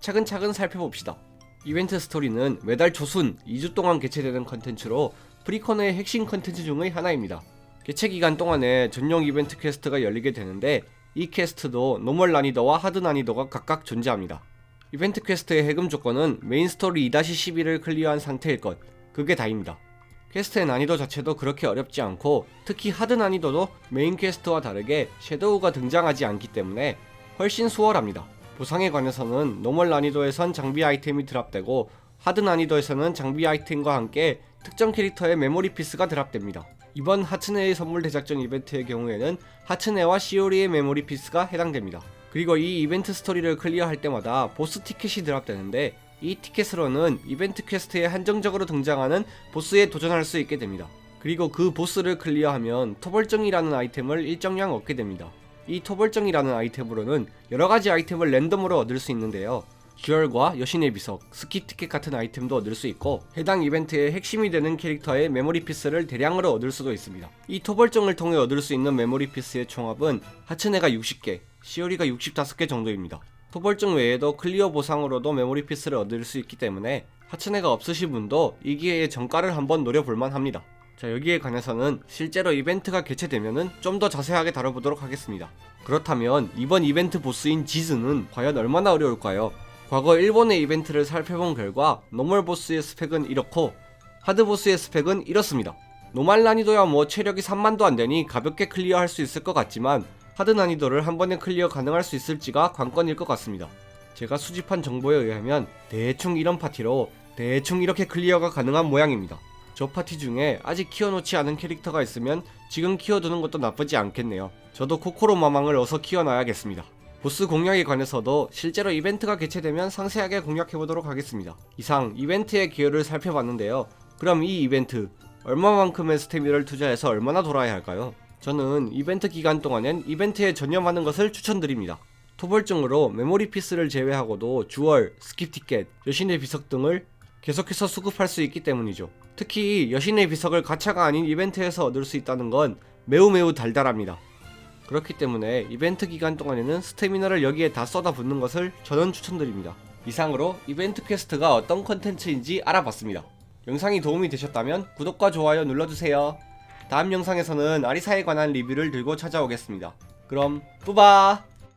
차근차근 살펴봅시다. 이벤트 스토리는 매달 초순 2주 동안 개최되는 컨텐츠로 프리코네의 핵심 컨텐츠 중의 하나입니다. 개최 기간 동안에 전용 이벤트 퀘스트가 열리게 되는데 이 퀘스트도 노멀 난이도와 하드 난이도가 각각 존재합니다. 이벤트 퀘스트의 해금 조건은 메인 스토리 2-12를 클리어한 상태일 것, 그게 다입니다. 퀘스트의 난이도 자체도 그렇게 어렵지 않고 특히 하드 난이도도 메인 퀘스트와 다르게 섀도우가 등장하지 않기 때문에 훨씬 수월합니다. 보상에 관해서는 노멀 난이도에선 장비 아이템이 드랍되고 하드 난이도에서는 장비 아이템과 함께 특정 캐릭터의 메모리 피스가 드랍됩니다. 이번 하츠네의 선물 대작전 이벤트의 경우에는 하츠네와 시오리의 메모리 피스가 해당됩니다. 그리고 이 이벤트 스토리를 클리어할 때마다 보스 티켓이 드랍되는데 이 티켓으로는 이벤트 퀘스트에 한정적으로 등장하는 보스에 도전할 수 있게 됩니다. 그리고 그 보스를 클리어하면 토벌정이라는 아이템을 일정량 얻게 됩니다. 이 토벌정이라는 아이템으로는 여러가지 아이템을 랜덤으로 얻을 수 있는데요. 듀얼과 여신의 비석, 스킵 티켓 같은 아이템도 얻을 수 있고 해당 이벤트의 핵심이 되는 캐릭터의 메모리 피스를 대량으로 얻을 수도 있습니다. 이 토벌정을 통해 얻을 수 있는 메모리 피스의 총합은 하츠네가 60개, 시오리가 65개 정도입니다. 토벌정 외에도 클리어 보상으로도 메모리 피스를 얻을 수 있기 때문에 하츠네가 없으신 분도 이 기회에 정가를 한번 노려볼만 합니다. 자 여기에 관해서는 실제로 이벤트가 개최되면은 좀 더 자세하게 다뤄보도록 하겠습니다. 그렇다면 이번 이벤트 보스인 지즈는 과연 얼마나 어려울까요? 과거 일본의 이벤트를 살펴본 결과 노멀 보스의 스펙은 이렇고 하드 보스의 스펙은 이렇습니다. 노말 난이도야 뭐 체력이 3만도 안 되니 가볍게 클리어할 수 있을 것 같지만 하드 난이도를 한 번에 클리어 가능할 수 있을지가 관건일 것 같습니다. 제가 수집한 정보에 의하면 대충 이런 파티로 대충 이렇게 클리어가 가능한 모양입니다. 저 파티 중에 아직 키워놓지 않은 캐릭터가 있으면 지금 키워두는 것도 나쁘지 않겠네요. 저도 코코로 마망을 어서 키워놔야겠습니다. 보스 공략에 관해서도 실제로 이벤트가 개최되면 상세하게 공략해보도록 하겠습니다. 이상 이벤트의 기여를 살펴봤는데요. 그럼 이 이벤트 얼마만큼의 스태미를 투자해서 얼마나 돌아야 할까요? 저는 이벤트 기간 동안엔 이벤트에 전념하는 것을 추천드립니다. 토벌증으로 메모리 피스를 제외하고도 주얼, 스킵 티켓, 여신의 비석 등을 계속해서 수급할 수 있기 때문이죠. 특히 여신의 비석을 가차가 아닌 이벤트에서 얻을 수 있다는 건 매우 매우 달달합니다. 그렇기 때문에 이벤트 기간 동안에는 스태미나를 여기에 다 쏟아붓는 것을 저는 추천드립니다. 이상으로 이벤트 퀘스트가 어떤 컨텐츠인지 알아봤습니다. 영상이 도움이 되셨다면 구독과 좋아요 눌러주세요. 다음 영상에서는 아리사에 관한 리뷰를 들고 찾아오겠습니다. 그럼 뿌바!